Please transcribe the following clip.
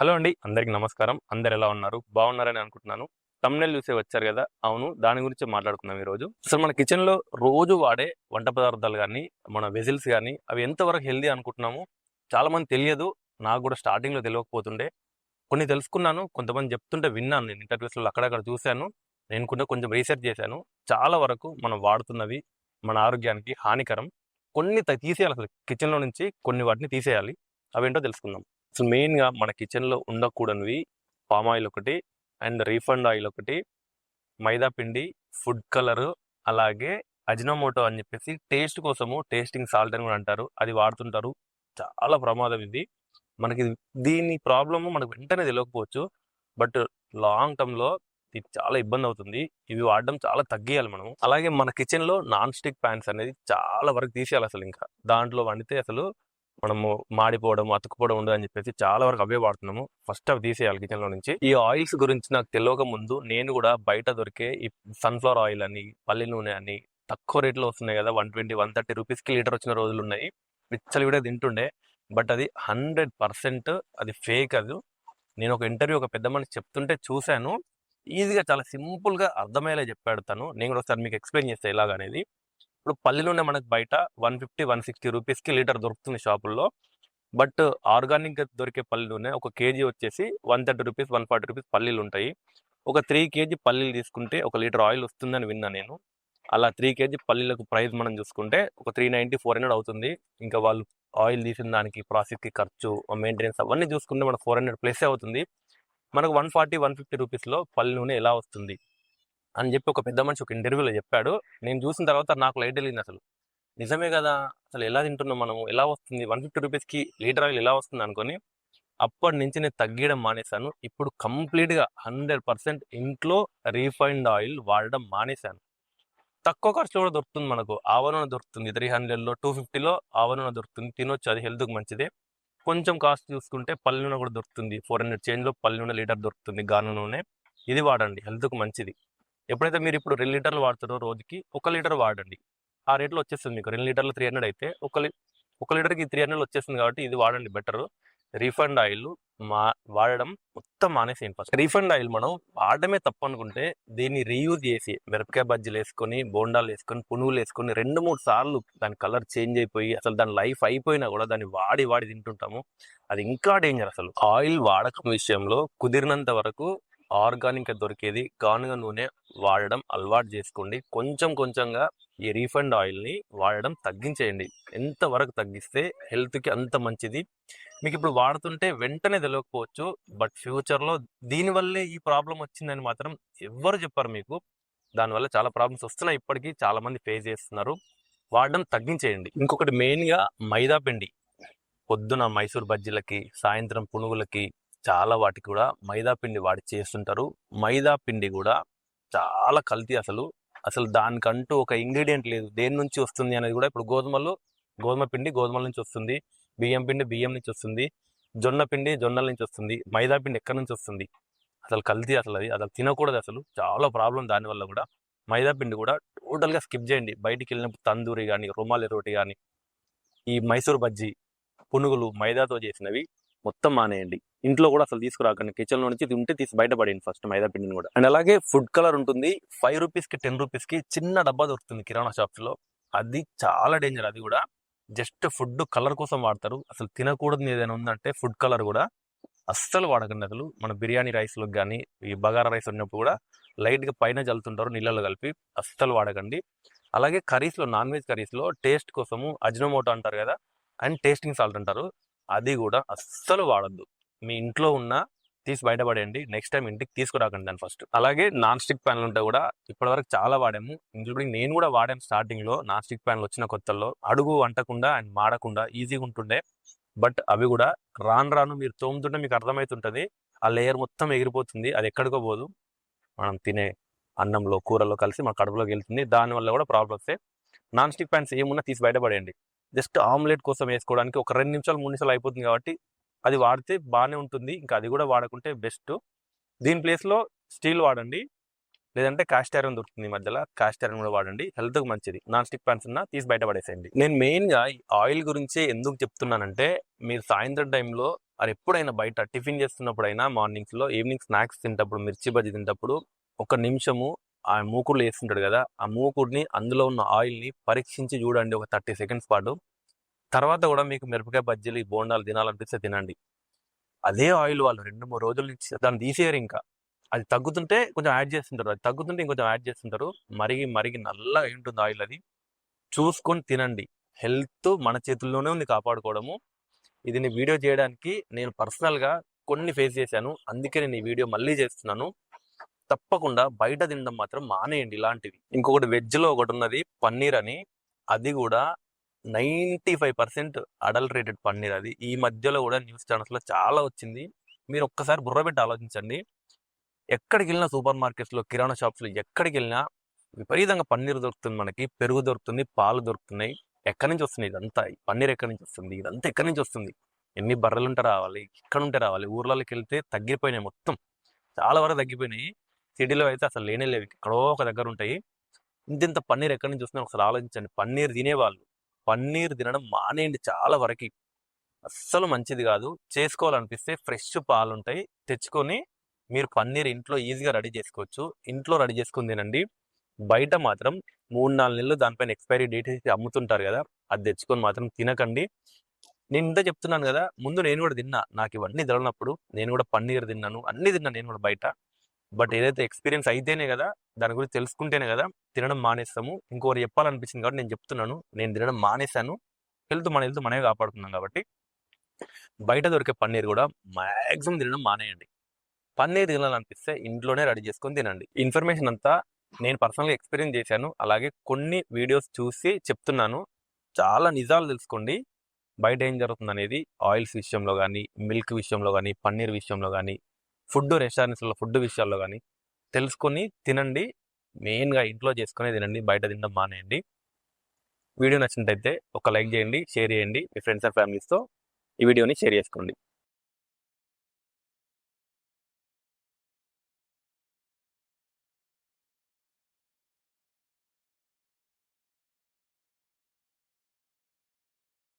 Hello అండి అందరికి నమస్కారం. అందరు ఎలా ఉన్నారు? బాగున్నారని అనుకుంటున్నాను. తమ్నెల్ చూసే వచ్చారు కదా? అవును దాని గురించి మాట్లాడుకుందాం ఈ రోజు అసలు మన కిచెన్లో రోజు వాడే వంట పదార్థాలు కానీ మన వెజిల్స్ కానీ అవి ఎంతవరకు హెల్దీ అనుకుంటున్నాము చాలా మంది తెలియదు. నాకు కూడా స్టార్టింగ్లో తెలియకపోతుండే. కొన్ని తెలుసుకున్నాను కొంతమంది చెప్తుంటే విన్నాను. నేను ఇంటర్వ్యూస్లో అక్కడక్కడ చూశాను. నేను కూడా కొంచెం రీసెర్చ్ చేశాను. చాలా వరకు మనం వాడుతున్నవి మన ఆరోగ్యానికి హానికరం. కొన్ని త- తీసేయాలి అసలు కిచెన్లో నుంచి కొన్ని వాటిని తీసేయాలి. అవేంటో తెలుసుకుందాం. అసలు మెయిన్గా మన కిచెన్లో ఉండకూడనివి పామ్ ఆయిల్ ఒకటి అండ్ రీఫండ్ ఆయిల్ ఒకటి మైదా పిండి ఫుడ్ కలర్ అలాగే అజినోమోటో అని చెప్పేసి టేస్ట్ కోసము టేస్టింగ్ సాల్ట్ అని కూడా అంటారు. అది వాడుతుంటారు. చాలా ప్రమాదం ఇది. మనకి దీని ప్రాబ్లమ్ మనకు వెంటనే తెలియకపోవచ్చు బట్ లాంగ్ టర్మ్లో ఇది చాలా ఇబ్బంది అవుతుంది. ఇవి వాడడం చాలా తగ్గియాలి మనం అలాగే మన కిచెన్లో నాన్ స్టిక్ ప్యాన్స్ అనేది చాలా వరకు తీసేయాలి అసలు ఇంకా. దాంట్లో వండితే అసలు మనము మాడిపోవడం అతుకుపోవడం ఉండదు అని చెప్పేసి చాలా వరకు అవే వాడుతున్నాము. ఫస్ట్ అవి తీసేయాలి కిచెన్లో నుంచి. ఈ ఆయిల్స్ గురించి నాకు తెలియక ముందు నేను కూడా బయట దొరికే ఈ సన్ఫ్లవర్ ఆయిల్ అని పల్లి నూనె అని తక్కువ రేట్లో వస్తున్నాయి కదా వన్ ట్వంటీ వన్ థర్టీ రూపీస్కి లీటర్ వచ్చిన రోజులు ఉన్నాయి. విచ్చలు కూడా తింటుండే. బట్ అది హండ్రెడ్ పర్సెంట్ అది ఫేక్ అది. నేను ఒక ఇంటర్వ్యూ ఒక పెద్ద మనిషి చెప్తుంటే చూశాను. ఈజీగా చాలా సింపుల్గా అర్థమయ్యేలా చెప్పాడు తను. నేను కూడా ఒకసారి మీకు ఎక్స్ప్లెయిన్ చేస్తే అనేది. ఇప్పుడు పల్లి నూనె మనకు బయట వన్ ఫిఫ్టీ వన్ సిక్స్టీ రూపీస్కి లీటర్ దొరుకుతుంది షాపుల్లో. బట్ ఆర్గానిక్ దొరికే పల్లి నూనె ఒక కేజీ వచ్చేసి one thirty rupees one forty rupees పల్లీలు ఉంటాయి. ఒక త్రీ కేజీ పల్లీలు తీసుకుంటే ఒక లీటర్ ఆయిల్ వస్తుందని విన్నా నేను. అలా త్రీ కేజీ పల్లీలకు ప్రైస్ మనం చూసుకుంటే ఒక త్రీ నైంటీ ఫోర్ హండ్రెడ్ అవుతుంది. ఇంకా వాళ్ళు ఆయిల్ తీసిన దానికి ప్రాసెస్కి ఖర్చు మెయింటెనెన్స్ అవన్నీ చూసుకుంటే మనకు ఫోర్ హండ్రెడ్ ప్లస్ అవుతుంది. మనకు వన్ ఫార్టీ వన్ ఫిఫ్టీ రూపీస్లో పల్లి నూనె ఎలా వస్తుంది? అని చెప్పి ఒక పెద్ద మనిషి ఒక ఇంటర్వ్యూలో చెప్పాడు. నేను చూసిన తర్వాత నాకు లైట్ వెళ్ళింది అసలు. నిజమే కదా అసలు ఎలా తింటున్నాం మనము? ఎలా వస్తుంది? వన్ ఫిఫ్టీ రూపీస్కి లీటర్ ఆయిల్ ఎలా వస్తుంది అనుకొని అప్పటి నుంచి నేను తగ్గడం మానేశాను. ఇప్పుడు కంప్లీట్గా హండ్రెడ్ పర్సెంట్ ఇంట్లో రీఫైండ్ ఆయిల్ వాడడం మానేశాను. తక్కువ ఖర్చులో కూడా దొరుకుతుంది మనకు. ఆవరణ దొరుకుతుంది త్రీ హండ్రెడ్లో టూ ఫిఫ్టీలో ఆవరణ దొరుకుతుంది. తినొచ్చు అది హెల్త్కి మంచిదే. కొంచెం కాస్ట్ చూసుకుంటే పల్లె నూనె కూడా దొరుకుతుంది. ఫోర్ హండ్రెడ్ చేంజ్లో పల్లె నూనె లీటర్ దొరుకుతుంది గాను నూనె. ఇది వాడండి హెల్త్కి మంచిది. ఎప్పుడైతే మీరు ఇప్పుడు రెండు లీటర్లు వాడుతారో రోజుకి ఒక లీటర్ వాడండి. ఆ రేట్లో వచ్చేస్తుంది మీకు. రెండు లీటర్లు త్రీ హండ్రెడ్ అయితే ఒక లీ ఒక లీటర్కి త్రీ హండ్రెడ్ వచ్చేస్తుంది కాబట్టి ఇది వాడండి బెటర్. రీఫండ్ ఆయిల్ మా వాడడం మొత్తం మానేసేయండి ఫస్ట్. రీఫండ్ ఆయిల్ మనం వాడడమే తప్పు అనుకుంటే దీన్ని రీయూజ్ చేసి మిరపకాయ బజ్జీలు వేసుకొని బోండాలు వేసుకొని పునుగులు వేసుకొని రెండు మూడు సార్లు దాని కలర్ చేంజ్ అయిపోయి అసలు దాని లైఫ్ అయిపోయినా కూడా దాన్ని వాడి వాడి తింటుంటాము. అది ఇంకా డేంజర్ అసలు. ఆయిల్ వాడకం విషయంలో కుదిరినంత వరకు ఆర్గానిక్గా దొరికేది గానుగ నూనె వాడడం అలవాటు చేసుకోండి. కొంచెం కొంచెంగా ఈ రీఫండ్ ఆయిల్ని వాడడం తగ్గించేయండి. ఎంతవరకు తగ్గిస్తే హెల్త్కి అంత మంచిది. మీకు ఇప్పుడు వాడుతుంటే వెంటనే తెలియకపోవచ్చు బట్ ఫ్యూచర్లో దీనివల్లే ఈ ప్రాబ్లం వచ్చిందని మాత్రం ఎవ్వరు చెప్పారు మీకు. దానివల్ల చాలా ప్రాబ్లమ్స్ వస్తున్నాయి. ఇప్పటికీ చాలామంది ఫేస్ చేస్తున్నారు. వాడడం తగ్గించేయండి. ఇంకొకటి మెయిన్గా మైదా పిండి. పొద్దున మైసూర్ బజ్జీలకి సాయంత్రం పునుగులకి చాలా వాటికి కూడా మైదా పిండి వాడి చేస్తుంటారు. మైదా పిండి కూడా చాలా కల్తీ అసలు. అసలు దానికంటూ ఒక ఇంగ్రీడియంట్ లేదు. దేని నుంచి వస్తుంది అనేది కూడా ఇప్పుడు గోధుమలు గోధుమ పిండి గోధుమల నుంచి వస్తుంది. బియ్యం పిండి బియ్యం నుంచి వస్తుంది. జొన్న పిండి జొన్నల నుంచి వస్తుంది. మైదా పిండి ఎక్కడి నుంచి వస్తుంది? అసలు కల్తీ అసలు అది. అసలు తినకూడదు అసలు. చాలా ప్రాబ్లం దానివల్ల కూడా. మైదా పిండి కూడా టోటల్గా స్కిప్ చేయండి. బయటికి వెళ్ళినప్పుడు తందూరి కానీ రుమాలి రోటి కానీ ఈ మైసూర్ బజ్జీ పునుగులు మైదాతో చేసినవి మొత్తం మానేయండి. ఇంట్లో కూడా అసలు తీసుకురాకండి. కిచెన్లో నుంచి ఇది ఉంటే తీసి బయటపడేయండి ఫస్ట్ మైదా పిండిని కూడా. అండ్ అలాగే ఫుడ్ కలర్ ఉంటుంది. ఫైవ్ రూపీస్కి టెన్ రూపీస్కి చిన్న డబ్బా దొరుకుతుంది కిరాణా షాప్స్లో. అది చాలా డేంజర్ అది కూడా. జస్ట్ ఫుడ్ కలర్ కోసం వాడతారు. అసలు తినకూడదు ఏదైనా ఉందంటే ఫుడ్ కలర్ కూడా. అస్సలు వాడకండి అసలు. మన బిర్యానీ రైస్లో కానీ ఈ బగారా రైస్ ఉన్నప్పుడు కూడా లైట్గా పైన చల్లుతుంటారు నీళ్ళలో కలిపి. అస్సలు వాడకండి. అలాగే కర్రీస్లో నాన్ వెజ్ కర్రీస్లో టేస్ట్ కోసము అజినోమోటో అంటారు కదా అండ్ టేస్టింగ్ సాల్ట్ అంటారు. అది కూడా అస్సలు వాడద్దు. మీ ఇంట్లో ఉన్న తీసి బయటపడేయండి. నెక్స్ట్ టైం ఇంటికి తీసుకురాకండి దాన్ని ఫస్ట్. అలాగే నాన్ స్టిక్ ప్యాన్లు ఉంటే కూడా ఇప్పటివరకు చాలా వాడాము. ఇంక్లూడింగ్ నేను కూడా వాడాను స్టార్టింగ్లో. నాన్ స్టిక్ ప్యాన్లు వచ్చిన కొత్తల్లో అడుగు అంటకుండా అండ్ మాడకుండా ఈజీగా ఉంటుండే. బట్ అవి కూడా రాను రాను మీరు తోముతుంటే మీకు అర్థమవుతుంటుంది ఆ లేయర్ మొత్తం ఎగిరిపోతుంది. అది ఎక్కడికో పోదు. మనం తినే అన్నంలో కూరలో కలిసి మన కడుపులోకి వెళ్తుంది. దానివల్ల కూడా ప్రాబ్లమ్ వస్తాయి నాన్ స్టిక్ ప్యాన్స్ ఏమున్నా తీసి బయటపడేయండి. జస్ట్ ఆమ్లెట్ కోసం వేసుకోవడానికి ఒక రెండు నిమిషాలు మూడు నిమిషాలు అయిపోతుంది కాబట్టి అది వాడితే బాగానే ఉంటుంది. ఇంకా అది కూడా వాడకుంటే బెస్ట్. దీని ప్లేస్లో స్టీల్ వాడండి. లేదంటే కాస్ట్ ఐరన్ దొరుకుతుంది మధ్యలో. కాస్ట్ ఐరన్ కూడా వాడండి. హెల్త్కి మంచిది. నాన్ స్టిక్ ప్యాన్స్ ఉన్న తీసి బయట పడేసేయండి. నేను మెయిన్గా ఆయిల్ గురించి ఎందుకు చెప్తున్నానంటే మీరు సాయంత్రం టైంలో అది ఎప్పుడైనా బయట టిఫిన్ చేస్తున్నప్పుడైనా మార్నింగ్స్లో ఈవినింగ్ స్నాక్స్ తింటప్పుడు మిర్చి బజ్జీ తింటప్పుడు ఒక నిమిషము ఆ మూకుడులో వేస్తుంటాడు కదా ఆ మూకుడిని అందులో ఉన్న ఆయిల్ని పరీక్షించి చూడండి ఒక థర్టీ సెకండ్స్ పాటు. తర్వాత కూడా మీకు మిరపకాయ బజ్జీలు ఈ బోండాలు తినాలనిపిస్తే తినండి. అదే ఆయిల్ వాళ్ళు రెండు మూడు రోజుల నుంచి దాన్ని తీసేయరు ఇంకా. అది తగ్గుతుంటే కొంచెం యాడ్ చేస్తుంటారు. అది తగ్గుతుంటే ఇంకొంచెం యాడ్ చేస్తుంటారు. మరిగి మరిగి నల్లగా ఉంటుంది ఆయిల్ అది. చూసుకొని తినండి. హెల్త్ మన చేతుల్లోనే ఉంది కాపాడుకోవడము. ఇది నీ వీడియో చేయడానికి నేను పర్సనల్గా కొన్ని ఫేస్ చేశాను. అందుకే నేను ఈ వీడియో మళ్ళీ చేస్తున్నాను. తప్పకుండా బయట తినడం మాత్రం మానేయండి ఇలాంటివి. ఇంకొకటి వెజ్లో ఒకటి ఉన్నది పన్నీర్ అని. అది కూడా ninety five percent adulterated paneer అది. ఈ మధ్యలో కూడా న్యూస్ ఛానల్స్లో చాలా వచ్చింది. మీరు ఒక్కసారి బుర్ర పెట్టి ఆలోచించండి. ఎక్కడికి వెళ్ళినా సూపర్ మార్కెట్స్లో కిరాణా షాప్స్లో ఎక్కడికి వెళ్ళినా విపరీతంగా పన్నీర్ దొరుకుతుంది మనకి. పెరుగు దొరుకుతుంది పాలు దొరుకుతున్నాయి. ఎక్కడి నుంచి వస్తుంది ఇదంతా? పన్నీర్ ఎక్కడి నుంచి వస్తుంది? ఇదంతా ఎక్కడి నుంచి వస్తుంది? ఎన్ని బర్రెలుంటే రావాలి ఎక్కడ ఉంటే రావాలి. ఊర్లలోకి వెళ్తే తగ్గిపోయినాయి మొత్తం. చాలా వరకు తగ్గిపోయినాయి. సిటీలో అయితే అసలు లేనే లేవు. ఎక్కడో ఒక దగ్గర ఉంటాయి. ఇంతింత పన్నీర్ ఎక్కడి నుంచి చూస్తున్నా ఒకసారి ఆలోచించండి. పన్నీర్ తినేవాళ్ళు. పన్నీర్ తినడం మానేయండి చాలా వరకు. అస్సలు మంచిది కాదు. చేసుకోవాలనిపిస్తే ఫ్రెష్ పాలు ఉంటాయి. తెచ్చుకొని మీరు పన్నీర్ ఇంట్లో ఈజీగా రెడీ చేసుకోవచ్చు. ఇంట్లో రెడీ చేసుకుని తినండి. బయట మాత్రం మూడు నాలుగు నెలలు దానిపైన ఎక్స్పైరీ డేట్ అమ్ముతుంటారు కదా అది తెచ్చుకొని మాత్రం తినకండి. నేను ఇంత చెప్తున్నాను కదా ముందు నేను కూడా తిన్నా. నాకు ఇవన్నీ తెలియనప్పుడు నేను కూడా పన్నీర్ తిన్నాను. అన్ని తిన్నాను నేను కూడా బయట. బట్ ఏదైతే ఎక్స్పీరియన్స్ అయితేనే కదా దాని గురించి తెలుసుకుంటేనే కదా తినడం మానేస్తాము. ఇంకోరు చెప్పాలనిపించింది కాబట్టి నేను చెప్తున్నాను. నేను తినడం మానేశాను. హెల్త్ మన హెల్త్ మనమే కాపాడుతున్నాం కాబట్టి బయట దొరికే పన్నీర్ కూడా మ్యాక్సిమం తినడం మానేయండి. పన్నీర్ తినాలనిపిస్తే ఇంట్లోనే రెడీ చేసుకొని తినండి. ఇన్ఫర్మేషన్ అంతా నేను పర్సనల్గా ఎక్స్పీరియన్స్ చేశాను. అలాగే కొన్ని వీడియోస్ చూసి చెప్తున్నాను. చాలా నిజాలు తెలుసుకోండి. బయట ఏం జరుగుతుంది అనేది ఆయిల్స్ విషయంలో కానీ మిల్క్ విషయంలో కానీ పన్నీర్ విషయంలో కానీ ఫుడ్ రెస్టారెంట్స్లో ఫుడ్ విషయాల్లో కానీ తెలుసుకొని తినండి. మెయిన్గా ఇంట్లో చేసుకునే తినండి బయట తినడం మానేయండి. వీడియో నచ్చినట్టయితే ఒక లైక్ చేయండి షేర్ చేయండి. మీ ఫ్రెండ్స్ అండ్ ఫ్యామిలీస్తో ఈ వీడియోని షేర్ చేసుకోండి.